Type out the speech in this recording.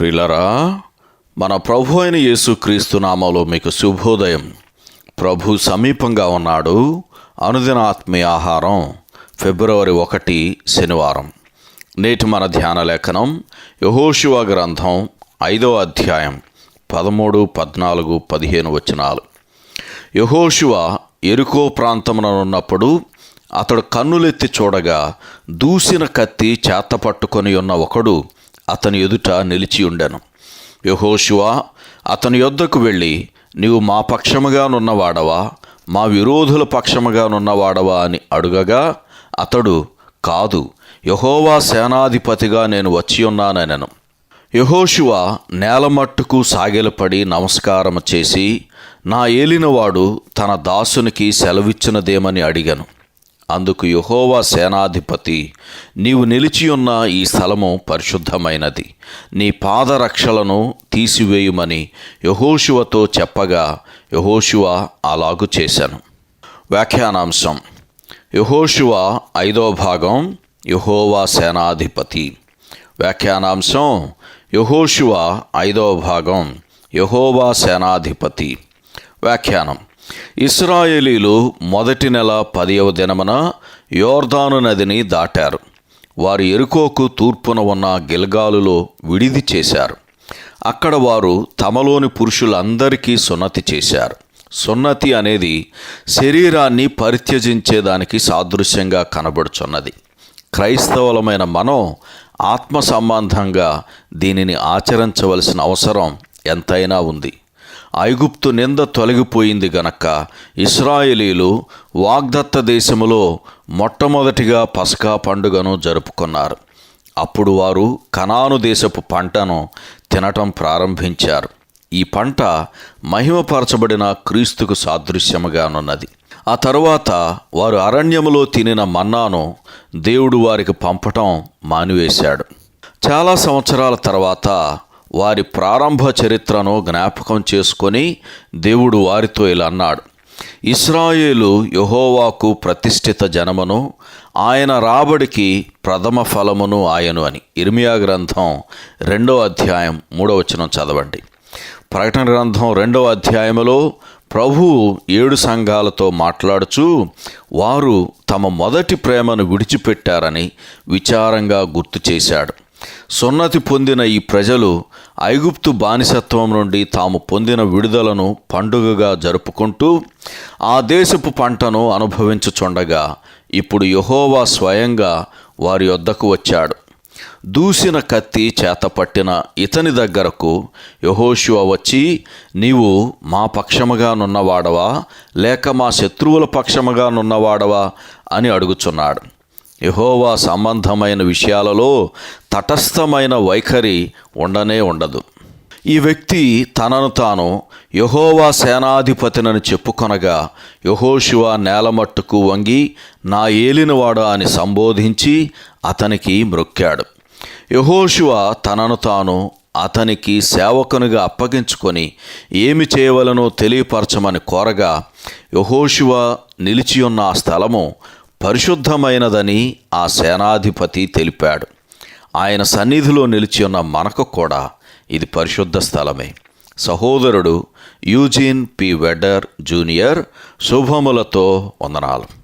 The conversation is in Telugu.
ప్రిలరా మన ప్రభు అయిన యేసుక్రీస్తు నామంలో మీకు శుభోదయం. ప్రభు సమీపంగా ఉన్నాడు. అనుదిన ఆత్మీయ ఆహారం ఫిబ్రవరి ఒకటి శనివారం. నేటి మన ధ్యాన లేఖనం యహోశివ గ్రంథం ఐదవ అధ్యాయం పదమూడు పద్నాలుగు పదిహేను వచనాలు. యహోశివ ఎరుకో ప్రాంతమున ఉన్నప్పుడు అతడు కన్నులెత్తి చూడగా దూసిన కత్తి చేత పట్టుకొని ఉన్న ఒకడు అతని ఎదుట నిలిచి ఉండెను. యహోశువ అతని యొద్దకు వెళ్ళి నీవు మా పక్షముగానున్నవాడవా? మా విరోధుల పక్షముగానున్నవాడవా? అని అడుగగా అతడు కాదు. యహోవా సేనాధిపతిగా నేను వచ్చి ఉన్నానెనను. యహోశివ నేలమట్టుకు సాగిలపడి నమస్కారం చేసి నా ఏలినవాడు తన దాసునికి సెలవిచ్చినదేమని అడిగను. అందుకు యహోవా సేనాధిపతి నీవు నిలిచియున్న ఈ స్థలము పరిశుద్ధమైనది. నీ పాదరక్షలను తీసివేయుమని యహోశువతో చెప్పగా యహోశువ అలాగు చేశాను. వ్యాఖ్యానాంశం. యహోశువ ఐదో భాగం యహోవా సేనాధిపతి. వ్యాఖ్యానాంశం. యహోశువ ఐదవ భాగం యహోవా సేనాధిపతి. వ్యాఖ్యానం. ఇస్రాయేలీలు మొదటి నెల పదియవ దినమున యోర్దాను నదిని దాటారు. వారు ఎరుకోకు తూర్పున ఉన్న గిల్గాలులో విడిది చేశారు. అక్కడ వారు తమలోని పురుషులందరికీ సున్నతి చేశారు. సున్నతి అనేది శరీరాన్ని పరిత్యజించేదానికి సాదృశ్యంగా కనబడుచున్నది. క్రైస్తవులమైన మనం ఆత్మ సంబంధంగా దీనిని ఆచరించవలసిన అవసరం ఎంతైనా ఉంది. ఐగుప్తు నింద తొలగిపోయింది గనక. ఇస్రాయేలీలు వాగ్దత్త దేశములో మొట్టమొదటిగా పసకా పండుగను జరుపుకున్నారు. అప్పుడు వారు కనాను దేశపు పంటను తినటం ప్రారంభించారు. ఈ పంట మహిమపరచబడిన క్రీస్తుకు సాదృశ్యముగానున్నది. ఆ తరువాత వారు అరణ్యములో తినిన మన్నాను దేవుడు వారికి పంపటం మానివేశాడు. చాలా సంవత్సరాల తర్వాత వారి ప్రారంభ చరిత్రను జ్ఞాపకం చేసుకొని దేవుడు వారితో ఇలా అన్నాడు. ఇస్రాయేలు యహోవాకు ప్రతిష్ఠిత జనమును ఆయన రాబడికి ప్రథమ ఫలమును ఆయను అని. ఇర్మియా గ్రంథం రెండో అధ్యాయం మూడో వచనం చదవండి. ప్రకటన గ్రంథం రెండవ అధ్యాయములో ప్రభు ఏడు సంఘాలతో మాట్లాడుచూ వారు తమ మొదటి ప్రేమను విడిచిపెట్టారని విచారంగా గుర్తు చేశాడు. సున్నతి పొందిన ఈ ప్రజలు ఐగుప్తు బానిసత్వం నుండి తాము పొందిన విడుదలను పండుగగా జరుపుకుంటూ ఆ దేశపు పంటను అనుభవించుచుండగా ఇప్పుడు యహోవా స్వయంగా వారి వద్దకు వచ్చాడు. దూసిన కత్తి చేతపట్టిన ఇతని దగ్గరకు యహోశువ వచ్చి నీవు మా పక్షముగా నున్నవాడవా? లేక మా శత్రువుల పక్షముగానున్నవాడవా అని అడుగుచున్నాడు. యహోవా సంబంధమైన విషయాలలో తటస్థమైన వైఖరి ఉండనే ఉండదు. ఈ వ్యక్తి తనను తాను యహోవా సేనాధిపతినని చెప్పుకొనగా యహోశివ నేలమట్టుకు వంగి నా ఏలినవాడు అని సంబోధించి అతనికి మ్రొక్కాడు యహోశివ తనను తాను అతనికి సేవకునిగా అప్పగించుకొని ఏమి చేయవలనో తెలియపరచమని కోరగా యహోశివ నిలిచి ఉన్న ఆ స్థలము పరిశుద్ధమైనదని ఆ సేనాధిపతి తెలిపాడు. ఆయన సన్నిధిలో నిలిచి ఉన్న మనకు కూడా ఇది పరిశుద్ధ స్థలమే. సహోదరుడు యూజిన్ పి వెడర్ జూనియర్ శుభములతో వందనాలు.